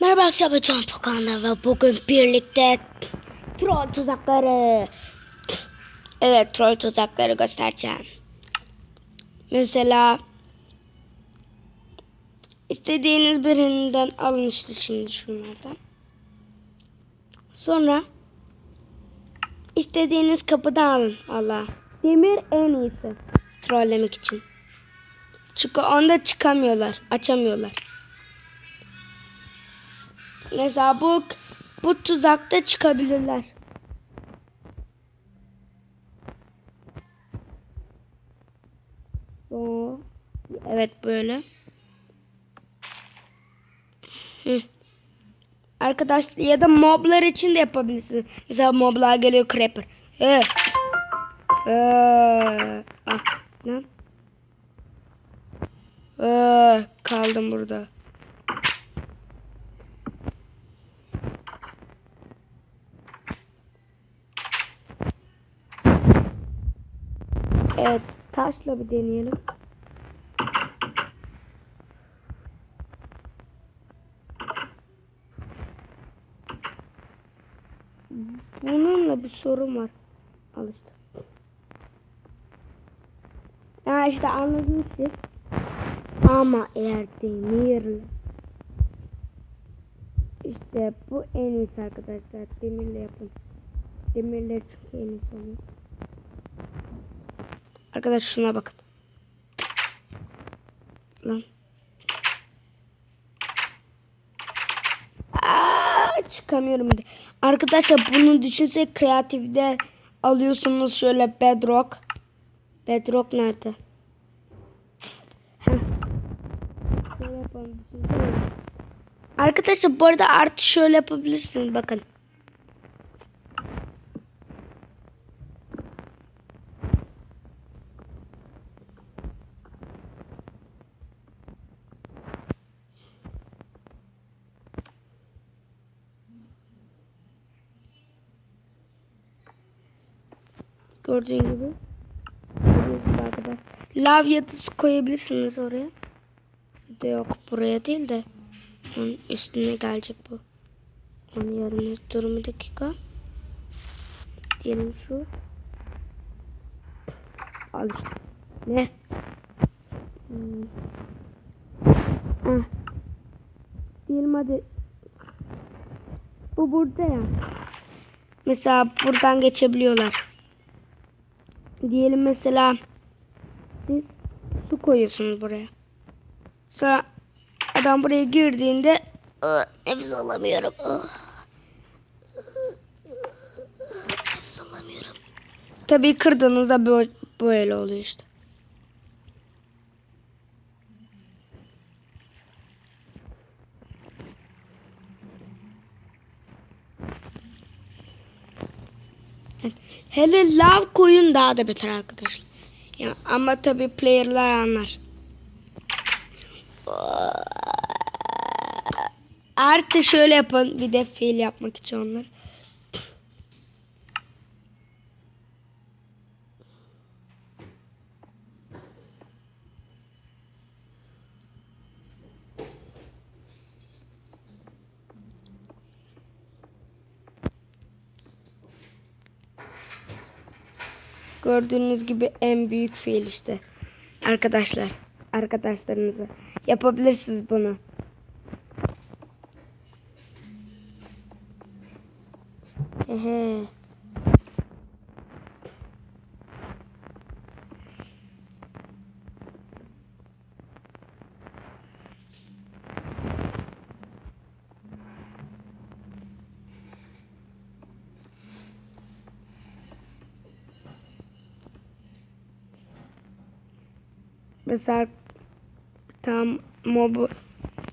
Merhaba arkadaşlar Can Tokan'da ve bugün birlikte troll tuzakları Evet troll tuzakları göstereceğim. Mesela istediğiniz birinden alın işte şimdi şunlardan. Sonra istediğiniz kapıdan alın Allah. Demir en iyisi trollemek için. Çünkü onda çıkamıyorlar, açamıyorlar. Mesela bu bu tuzakta çıkabilirler. Oo, evet böyle. Hı. Arkadaş ya da moblar için de yapabilirsiniz. Mesela moblar geliyor creeper. Evet. Ee, ah, lan. Ee, kaldım burada. Evet, taşla bir deneyelim. Bununla bir sorun var. Al işte. Ya işte anladınız siz. Ama eğer demirle işte bu en iyisi arkadaşlar. Demirle yapın. Demirle çünkü en iyisi oluyor. Arkadaş şuna bakın. Lan. Çıkamıyorum bir. Arkadaşlar bunu düşünsek kreatifde alıyorsunuz şöyle bedrock. Bedrock nerede? Arkadaşlar bu arada artı şöyle yapabilirsiniz bakın. Gördüğün gibi. Gördüğünüz gibi arkadaşlar. Lav ya da su koyabilirsiniz oraya. De yok buraya değil de. Onun üstüne gelecek bu. Onun yerine durumu dakika. Diyelim şu. Al işte. Ne? Hmm. Ah. Diyelim hadi. Bu burada ya. Mesela buradan geçebiliyorlar. Diyelim mesela siz su koyuyorsunuz buraya. Sonra adam buraya girdiğinde "Aa, nefes alamıyorum. Aa. Nefes alamıyorum. Tabii kırdığınızda böyle, böyle oluyor işte. Hele lav koyun daha da beter arkadaşlar. Ya ama tabii player'lar anlar. Artı şöyle yapın bir de fiil yapmak için onları. Gördüğünüz gibi en büyük fiil işte. Arkadaşlar, arkadaşlarınızı yapabilirsiniz bunu. Ehe. Mesela tam mobu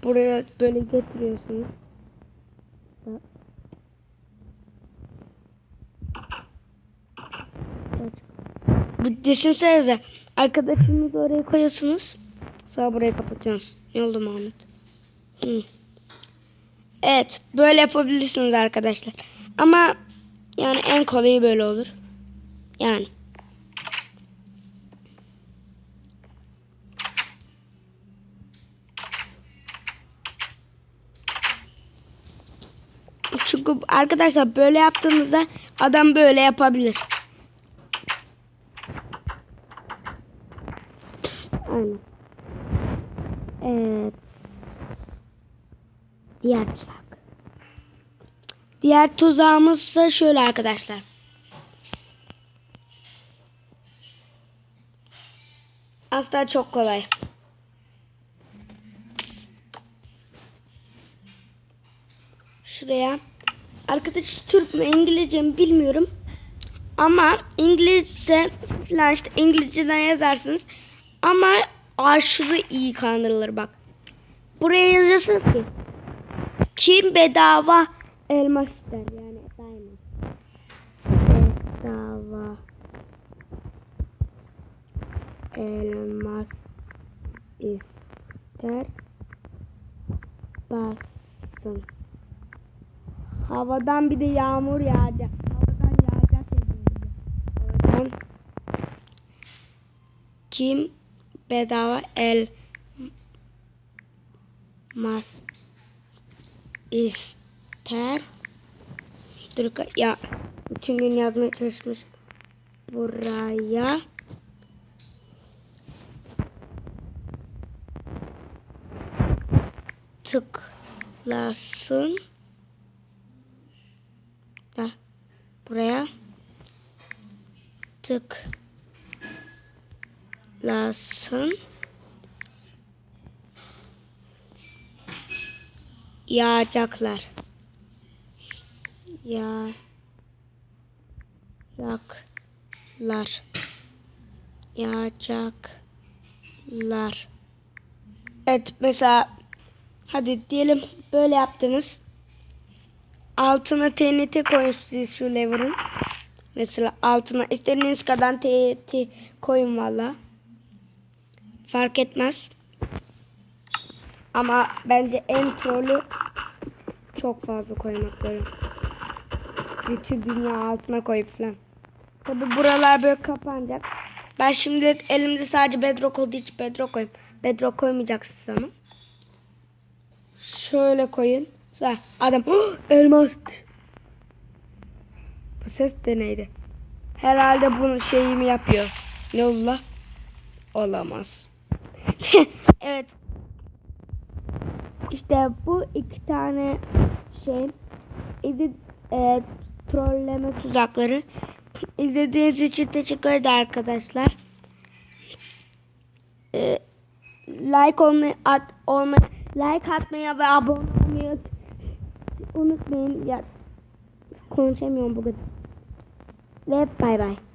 buraya böyle getiriyorsunuz. Bu düşünsenize arkadaşınızı oraya koyuyorsunuz. Sonra burayı kapatıyorsunuz. Ne oldu? Hı. Evet böyle yapabilirsiniz arkadaşlar. Ama yani en kolayı böyle olur. Yani. Çünkü arkadaşlar böyle yaptığınızda adam böyle yapabilir. Aynen. Evet. Diğer tuzak. Diğer tuzağımız ise şöyle arkadaşlar. Aslında çok kolay. Şuraya. Arkadaş Türk mü İngilizce mi bilmiyorum. Ama İngilizce falan işte İngilizceden yazarsınız. Ama aşırı iyi kandırılır bak. Buraya yazıyorsunuz ki kim bedava elmas ister yani diamond. Bedava elmas ister bassın. Havadan bir de yağmur yağacak. Havadan yağacak yazıyor. Havadan kim bedava elmas ister? Dur ya bütün gün yazmaya çalışmış. Buraya tıklasın da buraya. Tıklasın yağacaklar. Yağacaklar yağacaklar. Evet mesela hadi diyelim böyle yaptınız altına TNT koyun şu lever'ın. Mesela altına istediğiniz kadar TNT koyun valla. Fark etmez. Ama bence en trolü çok fazla koymak böyle. Bütün dünya altına koyup falan. Tabi buralar böyle kapanacak. Ben şimdi elimde sadece bedrock olduğu için bedrock koyayım. Bedrock koymayacaksınız ama. Şöyle koyun. Sonra adam elmas. Bu ses de neydi? Herhalde bunun şeyimi yapıyor. Ne oldu Olamaz. evet. İşte bu iki tane şey. İzle, e, trolleme tuzakları. İzlediğiniz için teşekkür ederim arkadaşlar. E, like olmayı, at, olmayı, like atmayı ve abone olmayı unutmayın. Ya konuşamıyorum bugün. Ve bay bay.